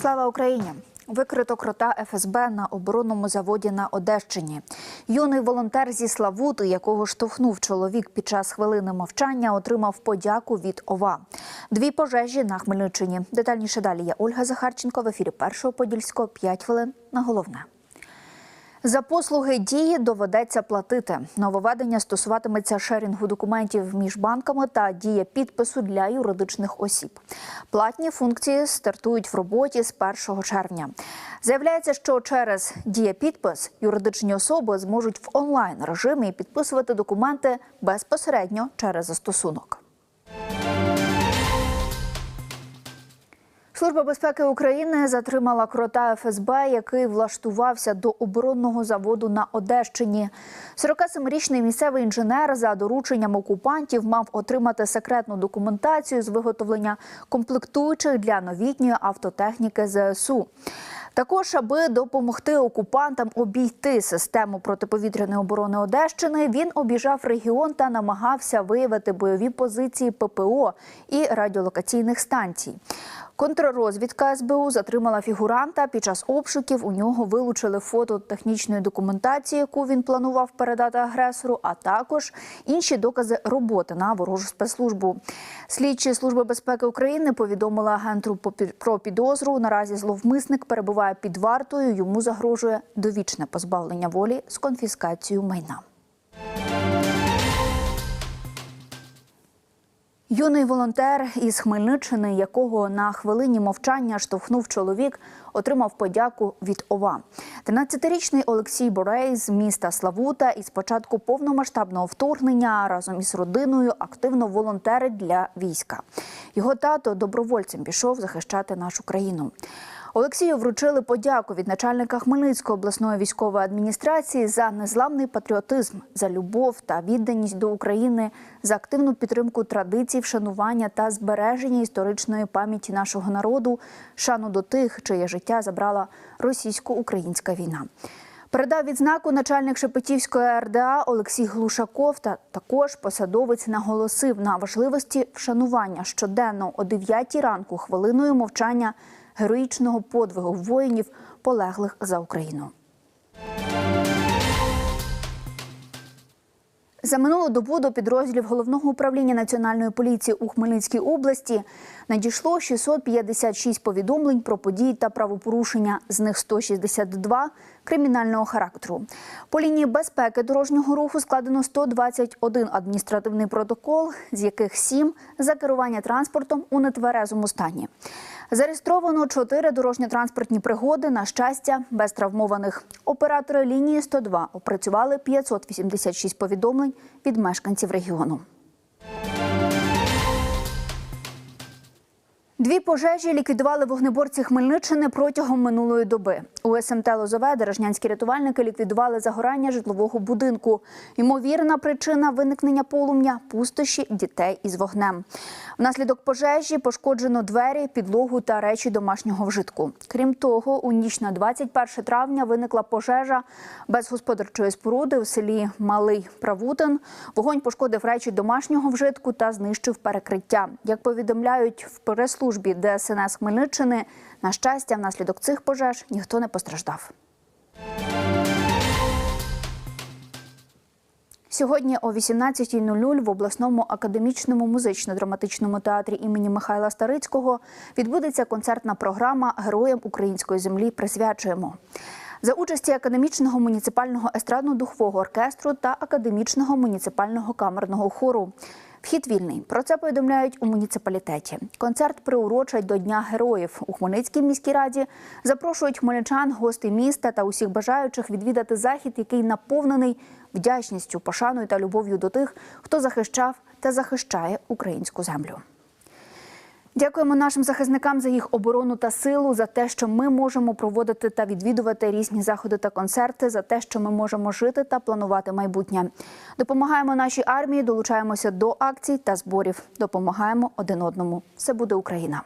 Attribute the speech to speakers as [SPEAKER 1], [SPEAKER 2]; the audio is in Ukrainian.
[SPEAKER 1] Слава Україні! Викрито крота ФСБ на оборонному заводі на Одещині. Юний волонтер зі Славути, якого штовхнув чоловік під час хвилини мовчання, отримав подяку від ОВА. Дві пожежі на Хмельниччині. Детальніше далі є Ольга Захарченко в ефірі першого подільського. П'ять хвилин на головне. За послуги дії доведеться платити. Нововведення стосуватиметься шерінгу документів між банками та дія підпису для юридичних осіб. Платні функції стартують в роботі з 1 червня. Заявляється, що через дія підпис юридичні особи зможуть в онлайн режимі підписувати документи безпосередньо через застосунок. Служба безпеки України затримала крота ФСБ, який влаштувався до оборонного заводу на Одещині. 47-річний місцевий інженер за дорученням окупантів мав отримати секретну документацію з виготовлення комплектуючих для новітньої автотехніки ЗСУ. Також, аби допомогти окупантам обійти систему протиповітряної оборони Одещини, він обіжав регіон та намагався виявити бойові позиції ППО і радіолокаційних станцій. Контррозвідка СБУ затримала фігуранта. Під час обшуків у нього вилучили фото технічної документації, яку він планував передати агресору, а також інші докази роботи на ворожу спецслужбу. Слідчі служби безпеки України повідомили агенту про підозру. Наразі зловмисник перебуває під вартою. Йому загрожує довічне позбавлення волі з конфіскацією майна. Юний волонтер із Хмельниччини, якого на хвилині мовчання штовхнув чоловік, отримав подяку від ОВА. 13-річний Олексій Борей з міста Славута із початку повномасштабного вторгнення разом із родиною активно волонтерить для війська. Його тато добровольцем пішов захищати нашу країну. Олексію вручили подяку від начальника Хмельницької обласної військової адміністрації за незламний патріотизм, за любов та відданість до України, за активну підтримку традицій, вшанування та збереження історичної пам'яті нашого народу, шану до тих, чиє життя забрала російсько-українська війна. Передав відзнаку начальник Шепетівської РДА Олексій Глушаков та також посадовець наголосив на важливості вшанування щоденно о 9 ранку хвилиною мовчання героїчного подвигу воїнів, полеглих за Україну. За минулу добу до підрозділів головного управління національної поліції у Хмельницькій області надійшло 656 повідомлень про події та правопорушення. З них 162 кримінального характеру. По лінії безпеки дорожнього руху складено 121 адміністративний протокол, з яких 7 – за керування транспортом у нетверезому стані. Зареєстровано чотири дорожньо-транспортні пригоди. На щастя, без травмованих. Оператори лінії 102 опрацювали 586 повідомлень від мешканців регіону. Дві пожежі ліквідували вогнеборці Хмельниччини протягом минулої доби. У СМТ Лозове дорожнянські рятувальники ліквідували загорання житлового будинку. Ймовірна причина виникнення полум'я пустощі дітей із вогнем. Внаслідок пожежі пошкоджено двері, підлогу та речі домашнього вжитку. Крім того, у ніч на 21 травня виникла пожежа без господарчої споруди у селі Малий Правутин. Вогонь пошкодив речі домашнього вжитку та знищив перекриття. Як повідомляють в прес-службі службі ДСНС Хмельниччини. На щастя, внаслідок цих пожеж ніхто не постраждав. Сьогодні о 18.00 в обласному академічному музично-драматичному театрі імені Михайла Старицького відбудеться концертна програма Героям української землі присвячуємо. За участі академічного муніципального естрадно-духового оркестру та академічного муніципального камерного хору. Вхід вільний. Про це повідомляють у муніципалітеті. Концерт приурочать до Дня героїв. У Хмельницькій міській раді запрошують хмельничан, гостей міста та усіх бажаючих відвідати захід, який наповнений вдячністю, пошаною та любов'ю до тих, хто захищав та захищає українську землю. Дякуємо нашим захисникам за їх оборону та силу, за те, що ми можемо проводити та відвідувати різні заходи та концерти, за те, що ми можемо жити та планувати майбутнє. Допомагаємо нашій армії, долучаємося до акцій та зборів. Допомагаємо один одному. Все буде Україна.